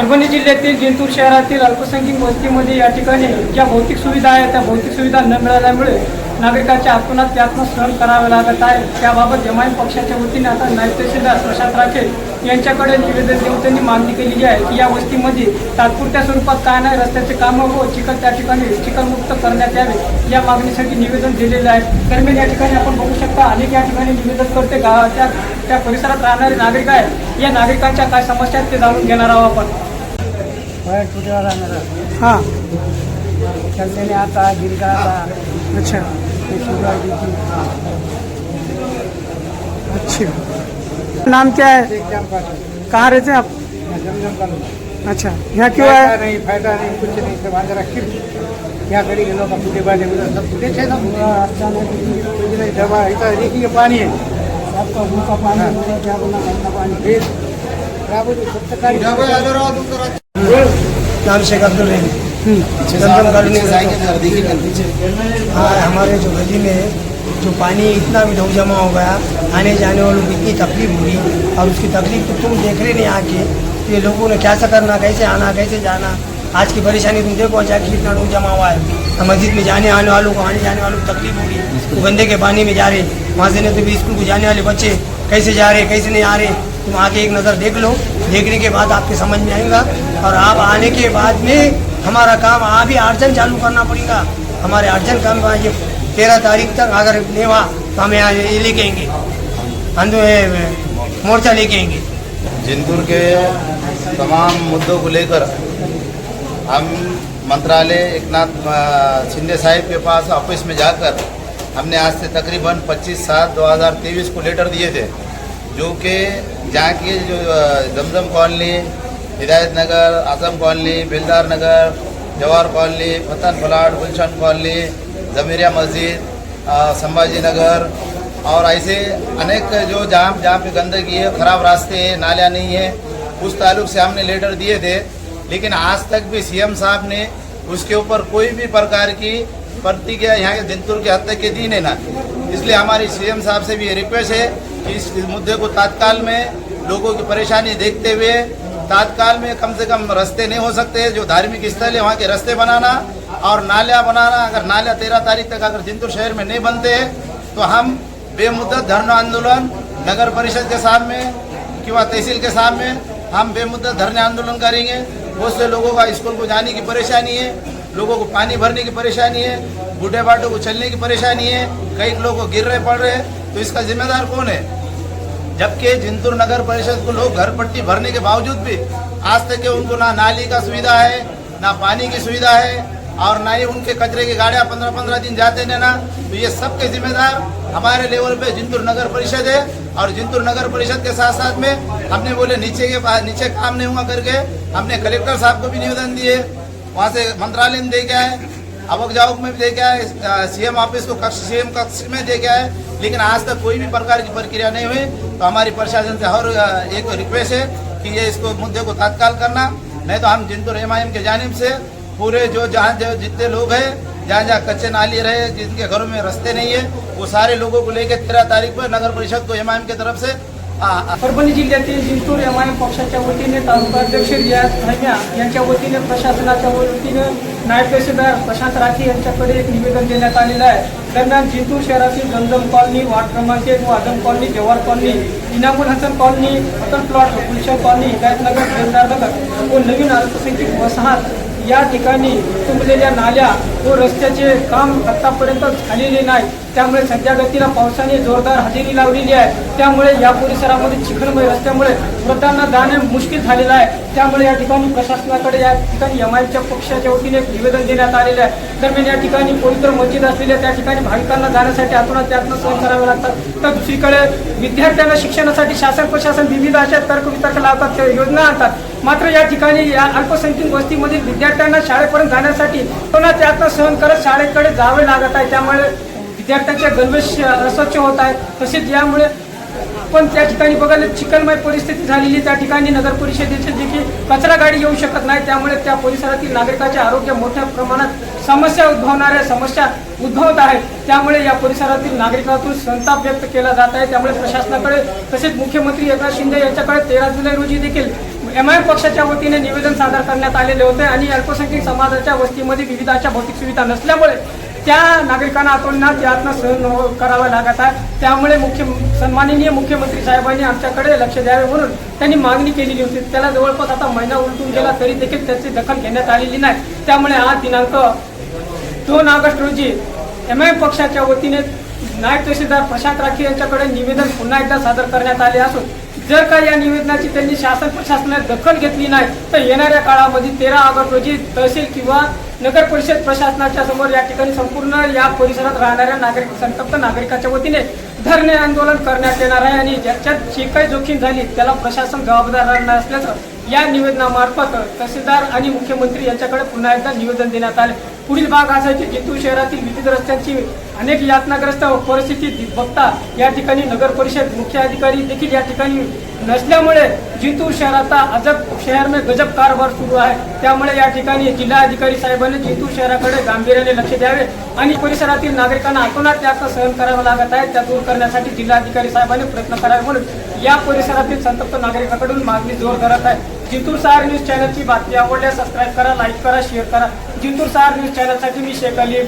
परभणी जिल्ह्यातील जिंतूर शहरातील अल्पसंख्याक वस्तीमध्ये या ठिकाणी ज्या भौतिक सुविधा आहेत त्या भौतिक सुविधा न मिळाल्यामुळे नागरिकांच्या आत्मनात त्यातनं सहन करावे लागत आहे. त्याबाबत एमआयएम पक्षाच्या वतीने आता नायब तहसीलदार प्रशांत राखेल यांच्याकडे निवेदन देऊन त्यांनी मागणी केलेली आहे की या वस्तीमध्ये तात्पुरत्या स्वरूपात काय नाही रस्त्याचे कामं व चिखल त्या ठिकाणी चिखलमुक्त करण्यात यावे या मागणीसाठी निवेदन दिलेलं आहे. दरम्यान या ठिकाणी आपण बघू शकता अनेक या ठिकाणी निवेदन करते गावाच्या त्या परिसरात राहणारे नागरिक आहेत. या नागरिकांच्या काय समस्या आहेत ते जाणून घेणार आहोत आपण. पैर टूटेगा मेरा। हाँ। चलते नहीं आता गिर गया था अच्छा शुगर दी थी अच्छा नाम क्या है? कहाँ रहते हैं आप? अच्छा। यहाँ क्यों आए नहीं फ़ायदा नहीं कुछ नहीं सब अंदर रखी क्या करी के लोग फूटे बाटे उधर सब फूटे छे सब। अच्छा नहीं। कुछ नहीं दवा इतना देखिए पानी है। सबका मुँह का पानी है। क्या बोलना पानी। फिर क्या बोलूँ सब तक नाम शेख अब्दुल रहीम दमदम कॉलोनी हूँ। हाँ हमारे जो गली में जो पानी इतना भी ढोक जमा हो गया आने जाने वालों को इतनी तकलीफ़ हुई और उसकी तकलीफ़ तो तुम देख रहे नहीं आके तो ये लोगों ने क्या सा करना कैसे आना कैसे जाना? आज की परेशानी तुम देखो जाके कितना ढोक जमा हुआ है। मस्जिद में जाने आने वालों को आने जाने वालों को तकलीफ़ हो रही वो गंदे के पानी में जा रहे। वहाँ से नहीं तो भी स्कूल को जाने वाले बच्चे कैसे जा रहे कैसे नहीं आ रहे? तुम आके एक नज़र देख लो। देखने के बाद आपके समझ में आएगा और आप आने के बाद में हमारा काम अभी अर्जन चालू करना पड़ेगा। हमारे अर्जन काम ये तेरह तारीख तक अगर नहीं हुआ तो हम यहाँ ये लेके आएँगे है मोर्चा लेके आएँगे जिंतूर के तमाम मुद्दों को लेकर हम मंत्रालय एक नाथ शिंदे साहिब के पास ऑफ़िस में जाकर हमने आज से तकरीबन 25 सात 2023 को लेटर दिए थे। जो कि जहाँ की जो Zamzam colony Hidayat Nagar Azam colony, Beldar Nagar, Jawahar colony, फतन फलाट, गुलशन कॉलोनी, जमीरिया मस्जिद संभाजी नगर, और ऐसे अनेक जो जहाँ जहाँ पे गंदगी है, खराब रास्ते हैं, नालियाँ नहीं है, उस ताल्लुक से हमने लेटर दिए थे। लेकिन आज तक भी सीएम साहब ने उसके ऊपर कोई भी प्रकार की प्रतिक्रिया यहाँ के दिनतुर के हद तक के दी नहीं ना। इसलिए हमारी सीएम साहब से भी ये रिक्वेस्ट है इस मुद्दे को तत्काल में लोगों की परेशानी देखते हुए तत्काल में कम से कम रास्ते नहीं हो सकते, जो धार्मिक स्थल है, वहाँ के रास्ते बनाना और नालियाँ बनाना, अगर नालियाँ तेरह तारीख तक अगर जिंतूर शहर में नहीं बनते तो हम बेमुद्दत धरना आंदोलन नगर परिषद के सामने किंवा तहसील के सामने हम बेमुद्दत धरने आंदोलन करेंगे। बहुत से लोगों का स्कूल को जाने की परेशानी है, लोगों को पानी भरने की परेशानी है, बूढ़े बाटों को चलने की परेशानी है, कई लोगों को गिर रहे, पड़ रहे हैं। तो इसका जिम्मेदार कौन है? जबकि जिंतूर नगर परिषद को लोग घर पट्टी भरने के बावजूद भी आज तक के उनको ना नाली का सुविधा है, ना पानी की सुविधा है और ना ही उनके कचरे की गाड़ियाँ पंद्रह पंद्रह दिन जाते हैं ना तो ये सबके जिम्मेदार हमारे लेवल पे जिंतूर नगर परिषद है और जिंतूर नगर परिषद के साथ साथ में हमने बोले नीचे के पास नीचे काम नहीं हुआ करके हमने कलेक्टर साहब को भी निवेदन दिए, वहाँ से मंत्रालय में दे गया आए आवक जावक में भी दे के आए सीएम ऑफ़िस को कक्ष, सीएम कक्ष में दे के आए लेकिन आज तक कोई भी प्रकार की प्रक्रिया नहीं हुई। तो हमारी प्रशासन से हर एक रिक्वेस्ट है कि ये इसको मुद्दे को तत्काल करना, नहीं तो हम जिंतूर एम के जानिब से पूरे जो जहाँ जो जितने लोग हैं, जहाँ जहाँ कच्चे नाली रहे, जिनके घरों में रास्ते नहीं है, वो सारे लोगों को लेकर तेरह तारीख पर नगर परिषद को एमआईएम की तरफ़ से परभणी जिल्ह्यातील जिंतूर एम आय एम पक्षाच्या वतीने तालुका अध्यक्ष रियाज धर्म्या यांच्या वतीने प्रशासनाच्या वतीने नायब तहसीलदार प्रशांत राठी यांच्याकडे एक निवेदन देण्यात आलेलं आहे. दरम्यान जिंतूर शहरातील गंजम कॉलनी वार्ड क्रमांक एक वादम colony Jawahar colony Inamul Hasan colony Atal plot Gulshan colony Hidayatnagar Beldar Nagar व नवीन अल्पसंख्यक वसाहत या ठिकाणी तुंबलेल्या नाल्या व रस्त्याचे काम आतापर्यंत झालेले नाही त्यामुळे सध्या गतीला पावसाने जोरदार हजेरी लावलेली आहे. त्यामुळे या परिसरामध्ये चिखलमय असल्यामुळे मृतांना जाणे मुश्किल झालेलं आहे. त्यामुळे या ठिकाणी प्रशासनाकडे या ठिकाणी एम आयच्या पक्षाच्या वतीने एक निवेदन देण्यात आलेलं आहे. दरम्यान या ठिकाणी पवित्र मस्जिद असलेल्या त्या ठिकाणी भाविकांना जाण्यासाठी आतून त्यातनं सहन करावे लागतात. तर दुसरीकडे विद्यार्थ्यांना शिक्षणासाठी शासन प्रशासन विविध अशा तर्कवितर्क लावतात त्या योजना आणतात. मात्र या ठिकाणी या अल्पसंख्याक वस्तीमधील विद्यार्थ्यांना शाळेपर्यंत जाण्यासाठी पुन्हा त्यातनं सहन करत शाळेकडे जावे लागत आहे. त्यामुळे विद्यार्थ्यांचे गणवेश अस्वच्छ होत आहेत. तसेच यामुळे पण त्या ठिकाणी बघायला चिकलमय परिस्थिती झालेली त्या ठिकाणी नगर परिषदेचे देखील कचरा गाडी येऊ शकत नाही. त्यामुळे त्या परिसरातील नागरिकांचे आरोग्य मोठ्या प्रमाणात समस्या उद्भवणाऱ्या समस्या उद्भवत आहेत. त्यामुळे या परिसरातील नागरिकातून संताप व्यक्त केला जात आहे. त्यामुळे प्रशासनाकडे तसेच मुख्यमंत्री एकनाथ शिंदे यांच्याकडे तेरा जुलै रोजी देखील एम आय पक्षाच्या वतीने निवेदन सादर करण्यात आलेले होते आणि अल्पसंख्याक समाजाच्या वस्तीमध्ये विविधाच्या भौतिक सुविधा नसल्यामुळे त्या नागरिकांना अतोलनात यातना सहन करावा लागत आहे. त्यामुळे मुख्य सन्माननीय मुख्यमंत्री साहेबांनी आमच्याकडे लक्ष द्यावे म्हणून त्यांनी मागणी केलेली होती. त्याला जवळपास आता महिना उलटून गेला तरी देखील त्याची दखल घेण्यात आलेली नाही. त्यामुळे हा दिनांक दोन ऑगस्ट रोजी एम आय पक्षाच्या वतीने नायब तहसीलदार प्रशांत राखी यांच्याकडे निवेदन पुन्हा एकदा सादर करण्यात आले असून जर का या निवेदनाची त्यांनी शासन प्रशासनाने दखल घेतली नाही तर येणाऱ्या काळामध्ये तेरा ऑगस्ट रोजी तहसील किंवा नगर परिषद प्रशासनाच्या समोर या ठिकाणी संपूर्ण या परिसरात राहणाऱ्या नागरिक संतप्त नागरिकाच्या वतीने धरणे आंदोलन करण्यात येणार आहे आणि ज्याच्यात जी काही जोखीम झाली त्याला प्रशासन जबाबदार राहणार असल्याचं या निवेदनामार्फत तहसीलदार आणि मुख्यमंत्री यांच्याकडे पुन्हा एकदा निवेदन देण्यात आले. पुढील भाग असायचे की जिंतूर शहरातील विविध रस्त्यांची अनेक यातनाग्रस्त परिस्थिती बघता या ठिकाणी नगर परिषद मुख्य अधिकारी देखील या ठिकाणी नसल्यामुळे जिंतूर शहराचा अजब शहर में गजब कारभार सुरू आहे. त्यामुळे या ठिकाणी जिल्हाधिकारी साहेबांनी जिंतूर शहराकडे गांभीर्याने लक्ष द्यावे आणि परिसरातील नागरिकांना अतोनात त्याचा सहन करावा लागत आहे. त्या दूर करण्यासाठी जिल्हाधिकारी साहेबांनी प्रयत्न करावे म्हणून या परिसरातील संतप्त नागरिकांकडून मागणी जोर धरत आहे. जितूर सहार न्यूज चॅनलची बातमी आवडल्यास सबस्क्राईब करा लाईक करा शेअर करा. जितूर सहार न्यूज चॅनलसाठी मी शेख अली.